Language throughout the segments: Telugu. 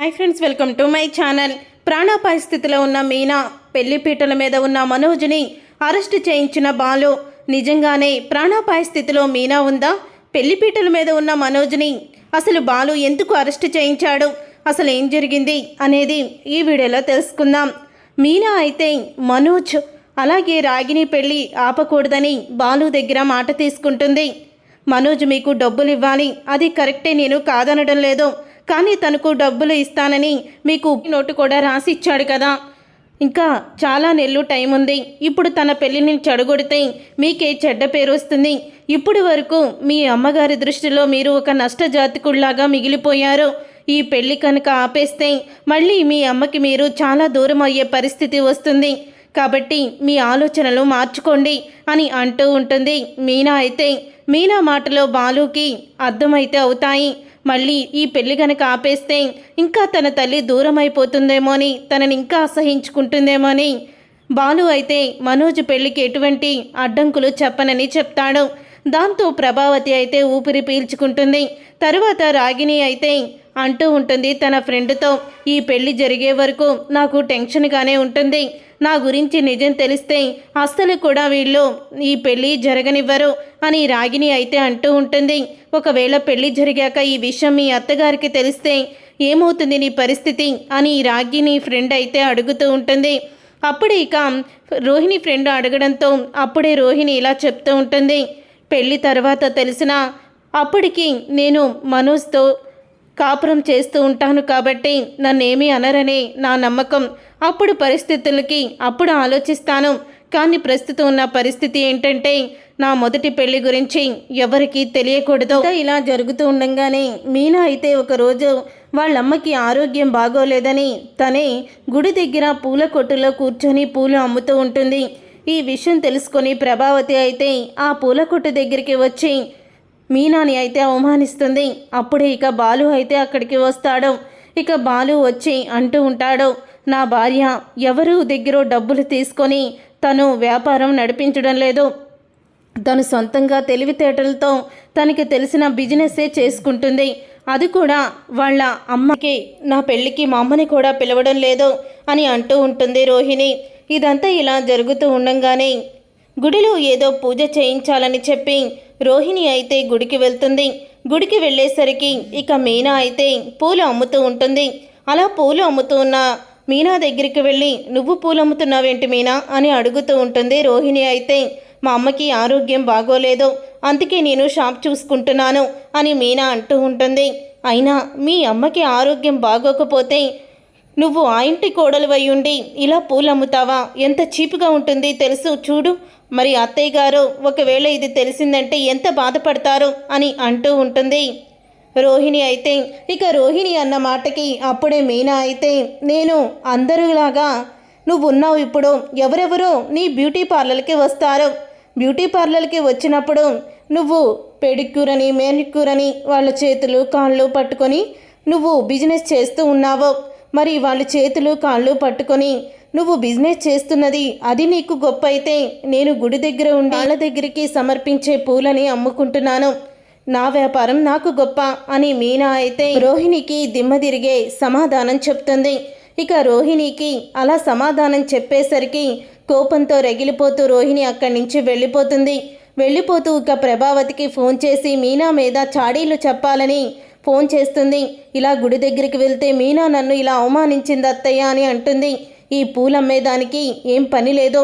Hi friends welcome to my channel ప్రాణాపాయ స్థితిలో ఉన్న మీనా పెళ్ళిపీటల మీద ఉన్న మనోజ్ని అరెస్ట్ చేయించిన బాలు. నిజంగానే ప్రాణాపాయ స్థితిలో మీనా ఉందా? పెళ్ళిపీటల మీద ఉన్న మనోజ్ని అసలు బాలు ఎందుకు అరెస్ట్ చేయించాడు? అసలు ఏం జరిగింది అనేది ఈ వీడియోలో తెలుసుకుందాం. మీనా అయితే మనోజ్ అలాగే రాగిని పెళ్ళి ఆపకూడదని బాలు దగ్గర మాట తీసుకుంటుంది. మనోజ్ మీకు డబ్బులు ఇవ్వాలి. అది కరెక్టే నేను కాదనడం లేదు. కానీ తనకు డబ్బులు ఇస్తానని మీకు నోటు కూడా రాసి ఇచ్చాడు కదా. ఇంకా చాలా నెలలు టైం ఉంది. ఇప్పుడు తన పెళ్ళిని చెడగొడితే మీకే చెడ్డ పేరు వస్తుంది. ఇప్పుడు వరకు మీ అమ్మగారి దృష్టిలో మీరు ఒక నష్టజాతికుళ్ళాగా మిగిలిపోయారు. ఈ పెళ్ళి కనుక ఆపేస్తే మళ్ళీ మీ అమ్మకి మీరు చాలా దూరం అయ్యే పరిస్థితి వస్తుంది. కాబట్టి మీ ఆలోచనలు మార్చుకోండి అని అంటూ ఉంటుంది. మీనా అయితే మీనా మాటలో బాలుకి అర్థమైతే అవుతాయి. మళ్ళీ ఈ పెళ్ళి గనక ఆపేస్తే ఇంకా తన తల్లి దూరం అయిపోతుందేమో అని తనని ఇంకా అసహించుకుంటుందేమో అని. బాలు అయితే మనోజ్ పెళ్ళికి ఎటువంటి అడ్డంకులు చెప్పనని చెప్తాడు. దాంతో ప్రభావతి అయితే ఊపిరి పీల్చుకుంటుంది. తరువాత రాగిణి అయితే అంటూ ఉంటుంది. తన ఫ్రెండ్తో ఈ పెళ్ళి జరిగే వరకు నాకు టెన్షన్గానే ఉంటుంది. నా గురించి నిజం తెలిస్తే అస్సలు కూడా వీళ్ళు ఈ పెళ్ళి జరగనివ్వరు అని రాగిణి అయితే అంటూ ఉంటుంది. ఒకవేళ పెళ్ళి జరిగాక ఈ విషయం మీ అత్తగారికి తెలిస్తే ఏమవుతుంది నీ పరిస్థితి? అని రాగిణి ఫ్రెండ్ అయితే అడుగుతూ ఉంటుంది. అప్పుడే ఇక రోహిణి ఫ్రెండ్ అడగడంతో అప్పుడే రోహిణి ఇలా చెప్తూ ఉంటుంది. పెళ్ళి తర్వాత తెలిసిన అప్పటికి నేను మనోజ్తో కాపురం చేస్తూ ఉంటాను కాబట్టి నన్నేమీ అనరనే నా నమ్మకం. అప్పుడు పరిస్థితులకి అప్పుడు ఆలోచిస్తాను. కానీ ప్రస్తుతం ఉన్న పరిస్థితి ఏంటంటే నా మొదటి పెళ్ళి గురించి ఎవరికీ తెలియకూడదు. ఇలా జరుగుతూ ఉండంగానే మీనా అయితే ఒకరోజు వాళ్ళమ్మకి ఆరోగ్యం బాగోలేదని తనే గుడి దగ్గర పూల కొట్టులో కూర్చొని పూలు అమ్ముతూ ఉంటుంది. ఈ విషయం తెలుసుకొని ప్రభావతి అయితే ఆ పూల కొట్టు దగ్గరికి వచ్చి మీనాని అయితే అవమానిస్తుంది. అప్పుడే ఇక బాలు అయితే అక్కడికి వస్తాడు. ఇక బాలు వచ్చి అంటూ ఉంటాడు నా భార్య ఎవరు దగ్గర డబ్బులు తీసుకొని తను వ్యాపారం నడిపించడం లేదు. తను సొంతంగా తెలివితేటలతో తనకి తెలిసిన బిజినెస్సే చేసుకుంటుంది. అది కూడా వాళ్ళ అమ్మకి నా పెళ్ళికి మా అమ్మని కూడా పిలవడం లేదు అని అంటూ ఉంటుంది రోహిణి. ఇదంతా ఇలా జరుగుతూ ఉండంగానే గుడిలో ఏదో పూజ చేయించాలని చెప్పి రోహిణి అయితే గుడికి వెళ్తుంది. గుడికి వెళ్ళేసరికి ఇక మీనా అయితే పూలు అమ్ముతూ ఉంటుంది. అలా పూలు అమ్ముతూ ఉన్న మీనా దగ్గరికి వెళ్ళి నువ్వు పూలు అమ్ముతున్నావేంటి మీనా? అని అడుగుతూ ఉంటుంది రోహిణి అయితే. మా అమ్మకి ఆరోగ్యం బాగోలేదు. అందుకే నేను షాప్ చూసుకుంటున్నాను అని మీనా అంటూ ఉంటుంది. అయినా మీ అమ్మకి ఆరోగ్యం బాగోకపోతే నువ్వు ఆ ఇంటి కోడలు ఉండి ఇలా పూలు అమ్ముతావా? ఎంత చీపుగా ఉంటుంది తెలుసు చూడు. మరి అత్తయ్య గారు ఒకవేళ ఇది తెలిసిందంటే ఎంత బాధపడతారు? అని అంటూ ఉంటుంది. రోహిణి అయితే ఇక రోహిణి అన్న మాటకి అప్పుడే మీనా అయితే నేను అందరిలాగా నువ్వు ఉన్నావు ఇప్పుడు. ఎవరెవరో నీ బ్యూటీ పార్లర్కి వస్తారు? బ్యూటీ పార్లర్కి వచ్చినప్పుడు నువ్వు పెడిక్యూర్ అని మేనిక్యూర్ అని వాళ్ళ చేతులు కాళ్ళు పట్టుకొని నువ్వు బిజినెస్ చేస్తూ ఉన్నావు. మరి వాళ్ళ చేతులు కాళ్ళు పట్టుకొని నువ్వు బిజినెస్ చేస్తున్నది అది నీకు గొప్ప అయితే నేను గుడి దగ్గర ఉండి వాళ్ళ దగ్గరికి సమర్పించే పూలని అమ్ముకుంటున్నాను. నా వ్యాపారం నాకు గొప్ప అని మీనా అయితే రోహిణికి దిమ్మ తిరిగే సమాధానం చెప్తుంది. ఇక రోహిణికి అలా సమాధానం చెప్పేసరికి కోపంతో రగిలిపోతూ రోహిణి అక్కడి నుంచి వెళ్ళిపోతుంది. వెళ్ళిపోతూ ఇక ప్రభావతికి ఫోన్ చేసి మీనా మీద చాడీలు చెప్పాలని ఫోన్ చేస్తుంది. ఇలా గుడి దగ్గరికి వెళ్తే మీనా నన్ను ఇలా అవమానించింది అత్తయ్య అని అంటుంది. ఈ పూలమ్మేదానికి ఏం పని లేదు.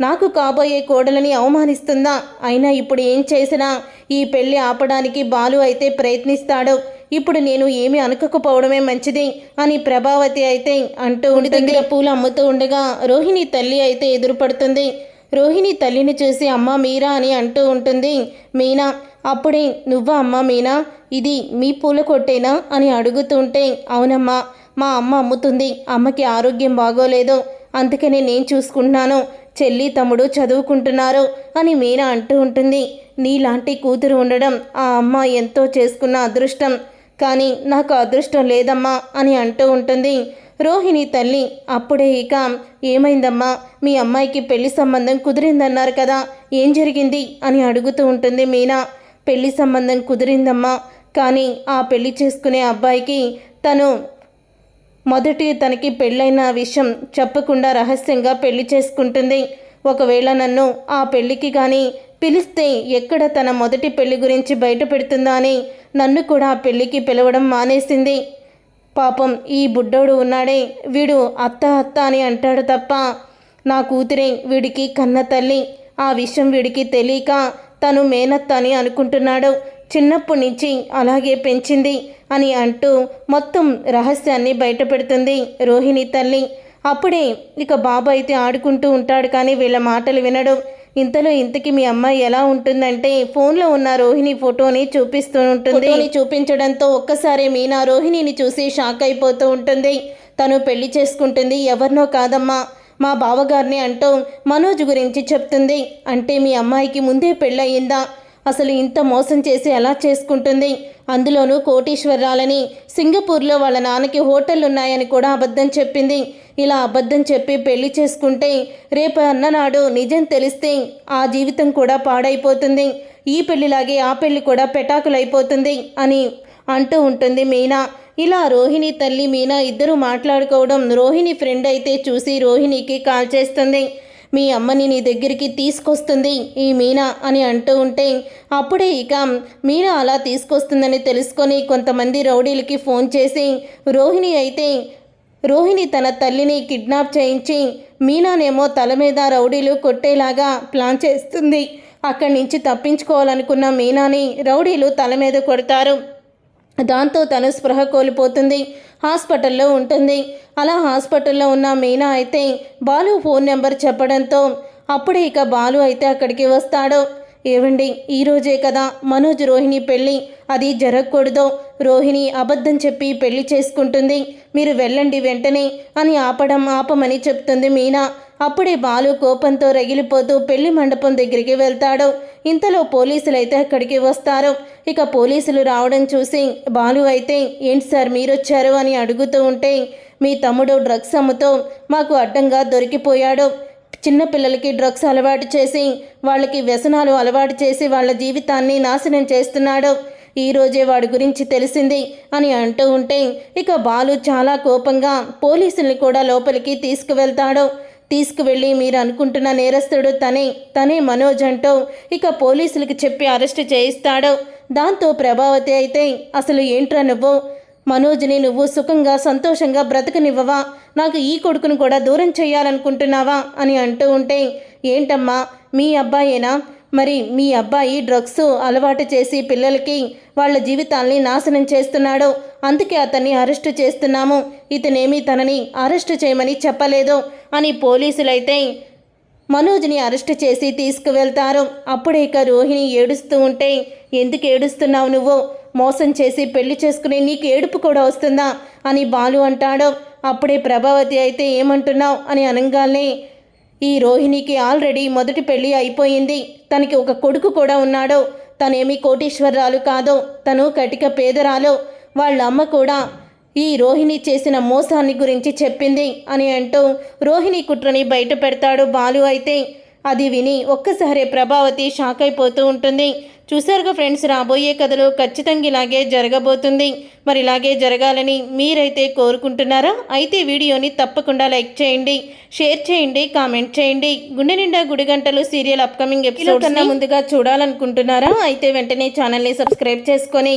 నాకు కాబోయే కోడలని అవమానిస్తుందా? అయినా ఇప్పుడు ఏం చేసినా? ఈ పెళ్ళి ఆపడానికి బాలు అయితే ప్రయత్నిస్తాడు. ఇప్పుడు నేను ఏమి అనుకోకపోవడమే మంచిది అని ప్రభావతి అయితే అంటూ ఉండి దగ్గర పూలు అమ్ముతూ ఉండగా రోహిణి తల్లి అయితే ఎదురుపడుతుంది. రోహిణి తల్లిని చూసి అమ్మ మీరా అని అంటూ ఉంటుంది. మీనా అప్పుడే నువ్వా అమ్మ మీనా? ఇది మీ పూల కొట్టేనా? అని అడుగుతుంటే అవునమ్మా మా అమ్మ అమ్ముతుంది. అమ్మకి ఆరోగ్యం బాగోలేదు. అందుకనే నేను చూసుకుంటున్నాను చెల్లి తమ్ముడు చదువుకుంటున్నారు అని మీనా అంటూ ఉంటుంది. నీలాంటి కూతురు ఉండడం ఆ అమ్మ ఎంతో చేసుకున్న అదృష్టం. కానీ నాకు అదృష్టం లేదమ్మా అని అంటూ ఉంటుంది. రోహిణి తల్లి అప్పుడే ఇక ఏమైందమ్మా? మీ అమ్మాయికి పెళ్ళి సంబంధం కుదిరిందన్నారు కదా ఏం జరిగింది అని అడుగుతూ ఉంటుంది మీనా. పెళ్ళి సంబంధం కుదిరిందమ్మా. కానీ ఆ పెళ్ళి చేసుకునే అబ్బాయికి తను మొదటి తనకి పెళ్ళైన విషయం చెప్పకుండా రహస్యంగా పెళ్ళి చేసుకుంటుంది. ఒకవేళ నన్ను ఆ పెళ్ళికి కానీ పిలిస్తే ఎక్కడ తన మొదటి పెళ్ళి గురించి బయట పెడుతుందా అని నన్ను కూడా ఆ పెళ్ళికి పిలవడం మానేసింది. పాపం ఈ బుడ్డోడు ఉన్నాడే వీడు అత్త అత్త అని అంటాడు తప్ప నా కూతురే వీడికి కన్న తల్లి. ఆ విషయం వీడికి తెలియక తను మేనత్త అని అనుకుంటున్నాడు. చిన్నప్పటి నుంచి అలాగే పెంచింది అని అంటూ మొత్తం రహస్యాన్ని బయటపెడుతుంది రోహిణి తల్లి. అప్పుడే ఇక బాబు అయితే ఆడుకుంటూ ఉంటాడు కానీ వీళ్ళ మాటలు వినడు. ఇంతలో ఇంతకి మీ అమ్మాయి ఎలా ఉంటుందంటే ఫోన్లో ఉన్న రోహిణి ఫోటోని చూపిస్తూ ఉంటుంది. చూపించడంతో ఒక్కసారి మీనా రోహిణిని చూసి షాక్ అయిపోతూ ఉంటుంది. తను పెళ్ళి చేసుకుంటుంది. ఎవరినో కాదమ్మా మా బావగారిని అంటూ మనోజ్ గురించి చెప్తుంది. అంటే మీ అమ్మాయికి ముందే పెళ్ళయిందా? అసలు ఇంత మోసం చేసి ఎలా చేసుకుంటుంది? అందులోనూ కోటీశ్వరాలని సింగపూర్లో వాళ్ళ నాన్నకి హోటళ్ళు ఉన్నాయని కూడా అబద్ధం చెప్పింది. ఇలా అబద్ధం చెప్పి పెళ్ళి చేసుకుంటే రేపు అన్ననాడు నిజం తెలిస్తే ఆ జీవితం కూడా పాడైపోతుంది. ఈ పెళ్ళిలాగే ఆ పెళ్ళి కూడా పెటాకులైపోతుంది అని అంటూ ఉంటుంది మీనా. ఇలా రోహిణి తల్లి మీనా ఇద్దరు మాట్లాడుకోవడం రోహిణి ఫ్రెండ్ అయితే చూసి రోహిణికి కాల్ చేస్తుంది. మీ అమ్మని నీ దగ్గరికి తీసుకొస్తుంది ఈ మీనా అని అంటూ ఉంటే అప్పుడే ఇక మీనా అలా తీసుకొస్తుందని తెలుసుకొని కొంతమంది రౌడీలకి ఫోన్ చేసి రోహిణి అయితే రోహిణి తన తల్లిని కిడ్నాప్ చేయించి మీనానేమో తల మీద రౌడీలు కొట్టేలాగా ప్లాన్ చేస్తుంది. అక్కడి నుంచి తప్పించుకోవాలనుకున్న మీనాని రౌడీలు తల మీద కొడతారు. దాంతో తను స్పృహ కోల్పోతుంది. హాస్పిటల్లో ఉంటుంది. అలా హాస్పిటల్లో ఉన్న మీనా అయితే బాలు ఫోన్ నెంబర్ చెప్పడంతో అప్పుడే ఇక బాలు అయితే అక్కడికి వస్తాడు. ఏవండి ఈరోజే కదా మనోజ్ రోహిణి పెళ్ళి. అది జరగకూడదు. రోహిణి అబద్ధం చెప్పి పెళ్ళి చేసుకుంటుంది. మీరు వెళ్ళండి వెంటనే అని ఆపడం ఆపమని చెప్తుంది మీనా. అప్పుడే బాలు కోపంతో రగిలిపోతూ పెళ్ళి మండపం దగ్గరికి వెళ్తాడు. ఇంతలో పోలీసులు అయితే అక్కడికి వస్తారు. ఇక పోలీసులు రావడం చూసి బాలు అయితే ఏంటి సార్ మీరొచ్చారు అని అడుగుతూ ఉంటే మీ తమ్ముడు డ్రగ్స్ అమ్ముతూ మాకు అడ్డంగా దొరికిపోయాడు. చిన్నపిల్లలకి డ్రగ్స్ అలవాటు చేసి వాళ్ళకి వ్యసనాలు అలవాటు చేసి వాళ్ళ జీవితాన్ని నాశనం చేస్తున్నాడు. ఈ రోజే వాడి గురించి తెలిసింది అని అంటూ ఉంటే ఇక బాలు చాలా కోపంగా పోలీసుల్ని కూడా లోపలికి తీసుకువెళ్తాడు. తీసుకువెళ్ళి మీరు అనుకుంటున్న నేరస్తుడు తనే తనే మనోజ్ అంటూ ఇక పోలీసులకు చెప్పి అరెస్ట్ చేయిస్తాడు. దాంతో ప్రభావతి అయితే అసలు ఏంట్రా నువ్వు? మనోజ్ని నువ్వు సుఖంగా సంతోషంగా బ్రతకనివ్వవా? నాకు ఈ కొడుకును కూడా దూరం చేయాలనుకుంటున్నావా? అని అంటూ ఉంటే ఏంటమ్మా మీ అబ్బాయేనా? మరి మీ అబ్బాయి డ్రగ్స్ అలవాటు చేసి పిల్లలకి వాళ్ళ జీవితాల్ని నాశనం చేస్తున్నాడు. అందుకే అతన్ని అరెస్టు చేస్తున్నాము. ఇతనేమీ తనని అరెస్టు చేయమని చెప్పలేదు అని పోలీసులైతే మనోజ్ని అరెస్ట్ చేసి తీసుకువెళ్తారు. అప్పుడే ఇక రోహిణి ఏడుస్తూ ఉంటే ఎందుకు ఏడుస్తున్నావు నువ్వు? మోసం చేసి పెళ్ళి చేసుకుని నీకు ఏడుపు కూడా వస్తుందా? అని బాలు అంటాడు. అప్పుడే ప్రభావతి అయితే ఏమంటున్నావు? అని అనగానే ఈ రోహిణికి ఆల్రెడీ మొదటి పెళ్ళి అయిపోయింది. తనకి ఒక కొడుకు కూడా ఉన్నాడు. తనేమి కోటీశ్వరరాలు కాదు. తను కటిక పేదరాలు. వాళ్ళ అమ్మ కూడా ఈ రోహిణి చేసిన మోసాన్ని గురించి చెప్పింది అని అంటూ రోహిణి కుట్రని బయట పెడతాడు బాలు అయితే. అది విని ఒక్కసారి ప్రభావతి షాక్ అయిపోతూ ఉంటుంది. చూసారుగా ఫ్రెండ్స్ రాబోయే కథలో ఖచ్చితంగా ఇలాగే జరగబోతుంది. మరి ఇలాగే జరగాలని మీరైతే కోరుకుంటున్నారా? అయితే వీడియోని తప్పకుండా లైక్ చేయండి షేర్ చేయండి కామెంట్ చేయండి. గుండె నిండా గుడి గంటలు సీరియల్ అప్కమింగ్ ఎపిసోడ్ కన్నా ముందుగా చూడాలనుకుంటున్నారా? అయితే వెంటనే ఛానల్ని సబ్స్క్రైబ్ చేసుకొని